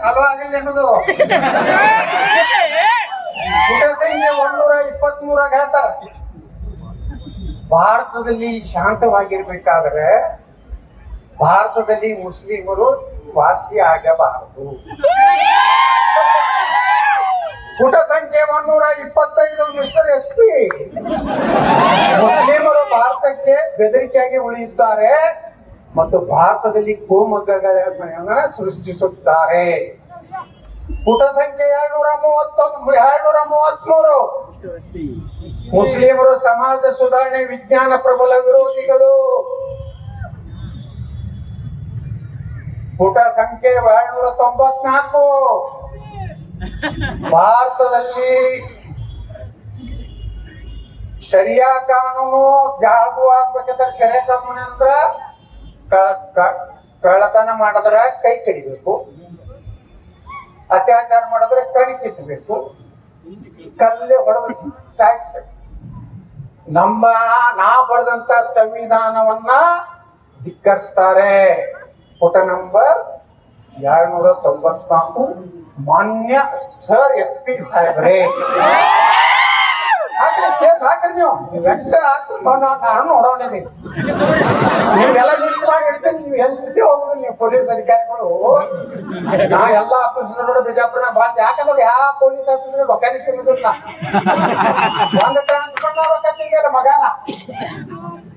ಚಾಲೂ ಆಗಿಲ್ಲ ಅನ್ನೋದು. ಒಂದೂರ ಇಪ್ಪತ್ತ್ ಮೂರಾಗ ಹೇಳ್ತಾರ. ಭಾರತದಲ್ಲಿ ಶಾಂತವಾಗಿರ್ಬೇಕಾದ್ರೆ ಭಾರತದಲ್ಲಿ ಮುಸ್ಲಿಮರು ವಾಸಿ ಆಗಬಾರದು. ಪುಟ ಸಂಖ್ಯೆ ಒಂದೂರ ಇಪ್ಪತ್ತೈದು ಮಿಸ್ಟರ್ ಎಸ್ ಪಿ. ಮುಸ್ಲಿಮರು ಭಾರತಕ್ಕೆ ಬೆದರಿಕೆಯಾಗಿ ಉಳಿಯುತ್ತಾರೆ. ಮತ್ತು ಭಾರತದಲ್ಲಿ ಕೋಮುಗಗಳನ್ನ ಸೃಷ್ಟಿಸುತ್ತಾರೆ. ಪುಟ ಸಂಖ್ಯೆ ಎರಡ್ನೂರ ಮೂವತ್ತೊಂದು, ಎರಡ್ನೂರ ಮೂವತ್ಮೂರು. ಮುಸ್ಲಿಮರು ಸಮಾಜ ಸುಧಾರಣೆ, ವಿಜ್ಞಾನ ಪ್ರಬಲ ವಿರೋಧಿಗಳು. ಪುಟ ಸಂಖ್ಯೆ ಏಳ್ನೂರ ತೊಂಬತ್ನಾಲ್ಕು. ಭಾರತದಲ್ಲಿ ಶರಿಯಾ ಕಾನೂನು ಜಾಗು ಆಗ್ಬೇಕಂದ್ರೆ ಶರಿಯಾ ಕಾನೂನು ಅಂದ್ರ ಕಳ್ಳತನ ಮಾಡಿದ್ರ ಕೈ ಕಡಿಬೇಕು. ಅತ್ಯಾಚಾರ ಮಾಡಿದ್ರೆ ಕಣಿ ಕಿತ್ತಬೇಕು. ಕಲ್ಲೆ ಹೊಡೆದು ಸಾಯಿಸ್ಬೇಕು. ನಮ್ಮ ನಾ ಬರೆದಂತ ಸಂವಿಧಾನವನ್ನ ಧಿಕ್ಕರಿಸ್ತಾರೆ. ಪುಟ ನಂಬರ್ ಎರಡ್ನೂರ ತೊಂಬತ್ನಾಲ್ಕು. ಮಾನ್ಯ ಸರ್ ಎಸ್ ಪಿ ಸಾಹೇಬ್ರೆ. ಹಾಕ್ರಿ ನೀವು. ನೀವು ನೋಡೋಣ ಹಾಕಿ ನಾನು ನೋಡೋಣಿದ್ದೀನಿ ನೀವೆಲ್ಲ ಲಿಸ್ಟ್ ಮಾಡಿ ಇಡ್ತೀನಿ. ನೀವು ಎಲ್ಲಿ ಹೋಗ್ತೀನಿ ನೀವು ಪೊಲೀಸ್ ಅಧಿಕಾರಿಗಳು. ನಾ ಎಲ್ಲ ಆಫೀಸರ್ ನೋಡ ಬಿಜಾಪುರ ಬಂದ್ ಯಾಕಂದ್ರೆ ಯಾವ ಪೊಲೀಸ್ ಆಫೀಸರ್ ರೊಕ್ಕ ತಿನ್ನೋದಿಲ್ಲ ಒಂದು ಟ್ರಾನ್ಸ್ಫರ್ ರೊಕ್ಕ ತಿಂಗಲ್ಲ ಮಗನ.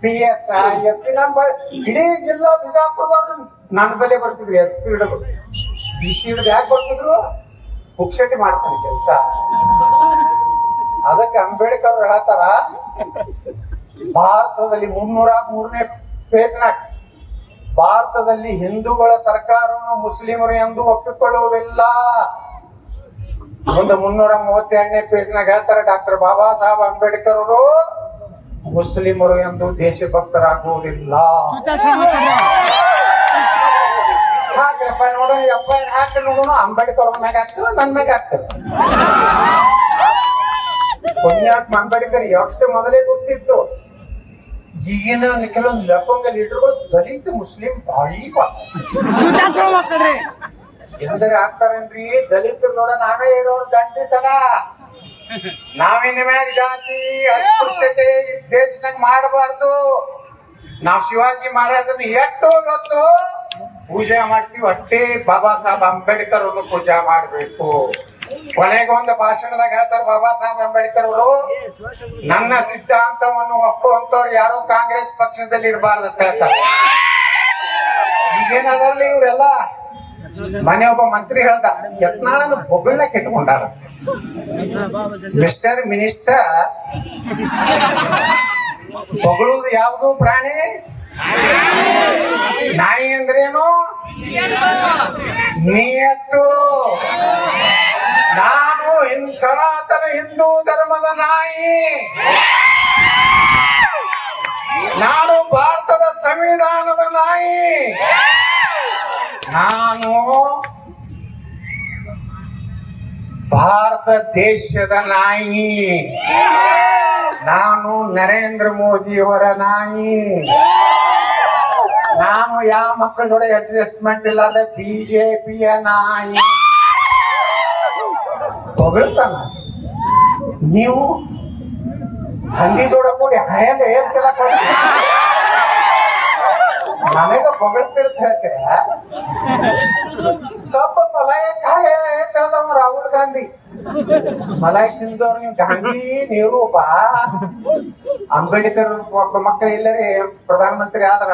ಪಿ ಎಸ್ ಎಸ್ ಪಿ ನಮ್ಮ ಇಡೀ ಜಿಲ್ಲಾ ಬಿಜಾಪುರದವ್ರು ನನ್ನ ಬೆಲೆ ಬರ್ತಿದ್ರು ಎಸ್ ಪಿ ಹಿಡಿದು. ಡಿ ಸಿ ಹಿಡಿದು ಯಾಕೆ ಬರ್ತಿದ್ರು? ಪುಕ್ಷಟಿ ಮಾಡ್ತಾನೆ ಕೆಲಸ. ಅದಕ್ಕೆ ಅಂಬೇಡ್ಕರ್ ಅವ್ರು ಹೇಳ್ತಾರ, ಭಾರತದಲ್ಲಿ ಮುನ್ನೂರ ಮೂರನೇ ಪೇಜ್ನಾಗ ಭಾರತದಲ್ಲಿ ಹಿಂದೂಗಳ ಸರ್ಕಾರವನ್ನು ಮುಸ್ಲಿಮರು ಎಂದು ಒಪ್ಪಿಕೊಳ್ಳುವುದಿಲ್ಲ. ಒಂದು ಮುನ್ನೂರ ಮೂವತ್ತೆರಡನೇ ಪೇಜ್ನಾಗ ಹೇಳ್ತಾರೆ ಡಾಕ್ಟರ್ ಬಾಬಾ ಸಾಹೇಬ್ ಅಂಬೇಡ್ಕರ್ ಅವರು ಮುಸ್ಲಿಮರು ಎಂದು ದೇಶಭಕ್ತರಾಗುವುದಿಲ್ಲ. ಹಾಕ್ರಪ್ಪ ನೋಡೋಣ ಎಪ್ಪ ಹಾಕಿ ನೋಡೋಣ ಅಂಬೇಡ್ಕರ್ ಮ್ಯಾಗ ಹಾಕ್ತಾರ, ನನ್ ಮ್ಯಾಗ ಹಾಕ್ತಾರ. ಪುಣ್ಯಾತ್ಮ ಅಂಬೇಡ್ಕರ್ ಎಷ್ಟು ಮೊದಲೇ ಗೊತ್ತಿತ್ತು. ಈಗಿನ ಕೆಲವೊಂದು ಲಪಂಗ ಲೀಡರ್ಗಳು ದಲಿತ ಮುಸ್ಲಿಂ ಬಾಯಿ ಎಂದರೆ ಆಗ್ತಾರನ್ರಿ? ದಲಿತ ನೋಡ ನಾವೇ ಇರೋರು ದಂಡಿತನ ನಾವಿನ ಮೇಲೆ ಜಾತಿ ಅಸ್ಪೃಶ್ಯತೆ ದೇಶನಾಗ ಮಾಡಬಾರ್ದು. ನಾವ್ ಶಿವಾಜಿ ಮಹಾರಾಜನ ಎಷ್ಟು ಗೊತ್ತು ಪೂಜೆ ಮಾಡ್ತೀವಿ ಅಷ್ಟೇ ಬಾಬಾ ಸಾಹೇಬ್ ಅಂಬೇಡ್ಕರ್ ಒಂದು ಪೂಜಾ ಮಾಡ್ಬೇಕು. ಕೊನೆಗೆ ಒಂದು ಭಾಷಣದಾಗ ಹೇಳ್ತಾರ ಬಾಬಾ ಸಾಹೇಬ್ ಅಂಬೇಡ್ಕರ್ ಅವರು ನನ್ನ ಸಿದ್ಧಾಂತವನ್ನು ಒಪ್ಪುವಂತವ್ರು ಯಾರು ಕಾಂಗ್ರೆಸ್ ಪಕ್ಷದಲ್ಲಿ ಇರಬಾರ್ದು ಅಂತ ಹೇಳ್ತಾರೆ. ಈಗೇನಾದ್ರಲ್ಲಿ ಇವರೆಲ್ಲ? ಮನೆ ಒಬ್ಬ ಮಂತ್ರಿ ಹೇಳ್ದ, ಯತ್ನಾಳನ ಬೊಗಳನ್ನ ಕೆಟ್ಕೊಂಡಾರ ಮಿಸ್ಟರ್ ಮಿನಿಸ್ಟರ್, ಬೊಗಳುದು ಯಾವುದು ಪ್ರಾಣಿ? ನಾಯಿ ಅಂದ್ರೇನು? ನಿಯತ್ತು. ನಾನು ಸನಾತನ ಹಿಂದೂ ಧರ್ಮದ ನಾಯಿ. ನಾನು ಭಾರತದ ಸಂವಿಧಾನದ ನಾಯಿ. ನಾನು ಭಾರತ ದೇಶದ ನಾಯಿ. ನಾನು ನರೇಂದ್ರ ಮೋದಿಯವರ ನಾಯಿ. ನಾನು ಯಾವ ಮಕ್ಕಳ ಜೊತೆ ಅಡ್ಜಸ್ಟ್ಮೆಂಟ್ ಇಲ್ಲದ ಬಿಜೆಪಿಯ ನಾಯಿ. ಹೊಗಳ್ತಾನ ನೀವು ಹಂದಿ ಜೋಡ ಕೂಡಿ ತಿಳಕ್ ಹೋಗ್ತೀರಿ? ನನಗ ಬಗಳ್ತಿರ್ತ ಹೇಳ್ತೀರ? ಸ್ವಲ್ಪ ಮಲಾಯ ಕಾಯ ಹೇಳ್ದವ ರಾಹುಲ್ ಗಾಂಧಿ. ಮಲಾಯ ತಿಂದವ್ರು ನೀವು ಗಾಂಧಿ, ನೀರೂಪ. ಅಂಬೇಡ್ಕರ್ ಒಬ್ಬ ಮಕ್ಕಳು ಇಲ್ಲರಿ ಪ್ರಧಾನಮಂತ್ರಿ ಆದ್ರ.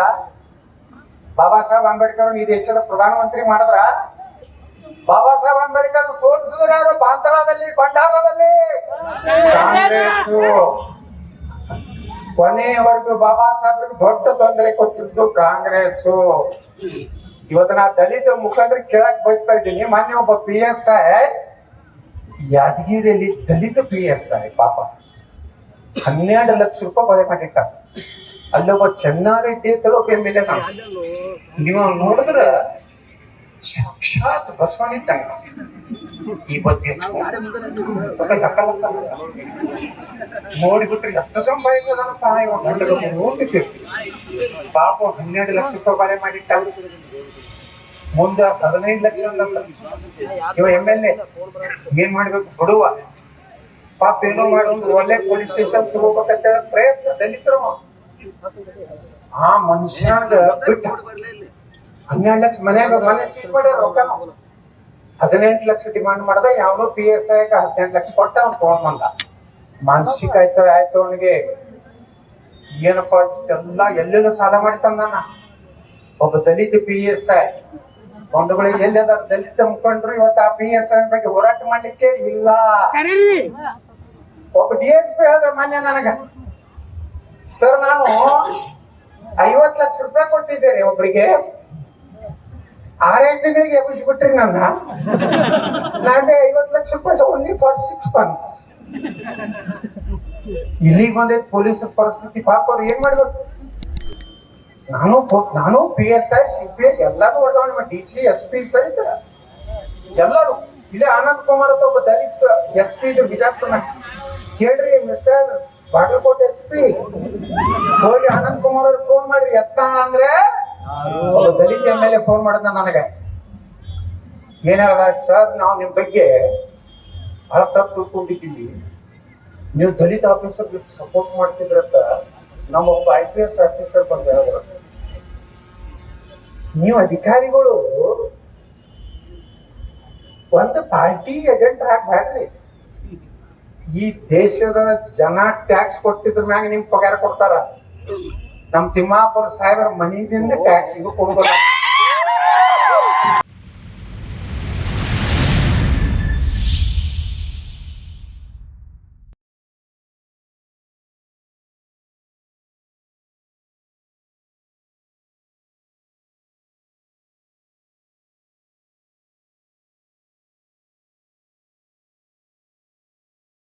ಬಾಬಾ ಸಾಹೇಬ್ ಅಂಬೇಡ್ಕರ್ ಈ ದೇಶದ ಪ್ರಧಾನಮಂತ್ರಿ ಮಾಡಿದ್ರ. ಬಾಬಾ ಸಾಹೇಬ್ ಅಂಬೇಡ್ಕರ್ ಸೋಲಿಸಿದ್ರು ಯಾರು? ಬಾಂತರಾದಲ್ಲಿ ಭಂಡಾರದಲ್ಲಿ ಕಾಂಗ್ರೆಸ್ ಕೊನೆಯವರೆಗೂ ಬಾಬಾ ಸಾಹೇಬ್ರಿಗೆ ದೊಡ್ಡ ತೊಂದರೆ ಕೊಟ್ಟಿದ್ದು ಕಾಂಗ್ರೆಸ್ ಇವತ್ತು ನಾ ದಲಿತ ಮುಖಂಡರಿಗೆ ಕೇಳಕ್ ಬಯಸ್ತಾ ಇದ್ದೀನಿ. ಮೊನ್ನೆ ಒಬ್ಬ ಪಿ ಎಸ್ ಐ ಯಾದಗಿರಿಯಲ್ಲಿ ದಲಿತ ಪಿ ಎಸ್ ಐ ಪಾಪ. ಹನ್ನೆರಡು ಲಕ್ಷ ರೂಪಾಯಿ ಕೊಲೆ ಮಾಡಿಟ್ಟ. ಅಲ್ಲೊಬ್ಬ ತಲೋಪ ಎಂ ಎಲ್ ಎ ನೀವು ನೋಡಿದ್ರ ಸಾಕ್ಷಾತ್ ಬಸವನಿದ್ದಂಗ ಲಕ್ಕ. ನೋಡಿಬಿಟ್ರೆ ಎಷ್ಟು ಸಂಪಾದಿಸದನಪ್ಪ ಇವಾಗ ಗಂಡದ ನೋಡ್ತಿರ್ತೀವಿ ಪಾಪ ಹನ್ನೆರಡು ಲಕ್ಷ ರೂಪಾಯಿ ಬಾಳೆ ಮಾಡಿಟ್ಟ. ಮುಂದ ಹದಿನೈದು ಲಕ್ಷ ಅಂತ ಇವ ಎಂ ಎಲ್ ಎ. ಏನ್ ಮಾಡ್ಬೇಕು? ಬಡುವ. ಪಾಪ ಏನೋ ಮಾಡೋದು ಒಳ್ಳೆ ಪೊಲೀಸ್ ಸ್ಟೇಷನ್ ತಗೋಬೇಕಂತ ಪ್ರಯತ್ನ ದಲಿತರು. ಆ ಮನುಷ್ಯನಾಗ ಬಿಟ್ಟ. ಹನ್ನೆರಡು ಲಕ್ಷ ಮನ್ಯಾಗ ಮನೆ ಸೀಸ್ ಮಾಡ್ಯಾರ ರೊಕ್ಕನ ಹದಿನೆಂಟು ಲಕ್ಷ ಡಿಮಾಂಡ್ ಮಾಡ್ದ ಯಾವನು ಪಿ ಎಸ್ ಐ ಹದಿನೆಂಟು ಲಕ್ಷ ಕೊಟ್ಟ ಅವ್ನು ತಗೊಂಡ್ ಬಂದ. ಮಾನಸಿಕ ಆಯ್ತು ಆಯ್ತು ಅವನಿಗೆ. ಏನಪ್ಪ ಎಲ್ಲ ಎಲ್ಲೆಲ್ಲೂ ಸಾಲ ಮಾಡಿ ತಂದಾನ. ಒಬ್ಬ ದಲಿತ ಪಿ ಎಸ್ ಐ ಒಂದು ಬಳಿ ಎಲ್ಲಿ ಅದಾರ ದಲಿತ ಮುಖಂಡರು ಇವತ್ತು ಆ ಪಿ ಎಸ್ ಐ ಬಗ್ಗೆ ಹೋರಾಟ ಮಾಡ್ಲಿಕ್ಕೆ ಇಲ್ಲ. ಒಬ್ಬ ಡಿ ಎಸ್ ಪಿ ಹೇಳಿದ್ರೆ ಮಾನ್ಯ ನನಗ. ಸರ್ ನಾನು ಐವತ್ ಲಕ್ಷ ರೂಪಾಯಿ ಕೊಟ್ಟಿದ್ದೇನೆ ಒಬ್ರಿಗೆ. ಆರೈದು ತಿಂಗಳಿಗೆ ಎಬ್ಬಿಸ್ಬಿಟ್ರಿ ನನ್ನ. ನಾನೇ ಐವತ್ತು ಲಕ್ಷ ರೂಪಾಯಿ ಓನ್ಲಿ ಫಾರ್ ಸಿಕ್ಸ್ ಮಂತ್ಸ್ ಇಲ್ಲಿಗೆ ಬಂದೈತಿ ಪೊಲೀಸ್ ಪರಿಸ್ಥಿತಿ, ಪಾಪ ಅವ್ರು ಏನ್ ಮಾಡ್ಬೇಕು? ನಾನು ನಾನು P S I C P I ಎಲ್ಲಾರು ವರ್ಗಾವಣೆ ಮಾಡಿ ಡಿ ಸಿ ಎಸ್ ಪಿ ಸಹಿತ ಎಲ್ಲರೂ ಇಲ್ಲೇ ಆನಂದ್ ಕುಮಾರ್ ಅಂತ ಒಬ್ಬ ದಲಿತ ಎಸ್ ಪಿ ಇದ್ರು ಬಿಜಾಪುರ ಕೇಳ್ರಿ ಮಿಸ್ಟರ್ ಬಾಗಲಕೋಟೆ ಎಸ್ ಪಿ ಹೋಗಿ ಆನಂದ್ ಕುಮಾರ್ ಅವ್ರಿಗೆ ಫೋನ್ ಮಾಡ್ರಿ. ಎತ್ತ ಅಂದ್ರೆ ದಲಿತ ಎಂ ಎಲ್ ಎ ಫೋನ್ ಮಾಡಿದ ನನಗೆ. ಏನ್ ಸರ್, ನಾವು ನಿಮ್ ಬಗ್ಗೆ ಬಹಳ ತಪ್ಪು ತಿಳ್ಕೊಂಡಿದ್ದೀವಿ. ನೀವು ದಲಿತ ಆಫೀಸರ್ ಸಪೋರ್ಟ್ ಮಾಡ್ತಿದ್ರಂತ ನಮ್ಮ ಒಬ್ಬ ಐ ಪಿ ಎಸ್ ಆಫೀಸರ್ ಬಂದ ನೀವು ಅಧಿಕಾರಿಗಳು ಒಂದು ಪಾರ್ಟಿ ಏಜೆಂಟ್ ಹಾಕ್ಬೇಡ್ರಿ ಈ ದೇಶದ ಜನ ಟ್ಯಾಕ್ಸ್ ಕೊಟ್ಟಿದ್ರ ಮ್ಯಾಗ ನಿಮ್ ಪಗಾರ ಕೊಡ್ತಾರ. ನಮ್ ತಿಮ್ಮಾಪುರ ಸಾಹೇಬರ ಮನಿದಿಂದ ಟ್ಯಾಕ್ಸ್ ಇದು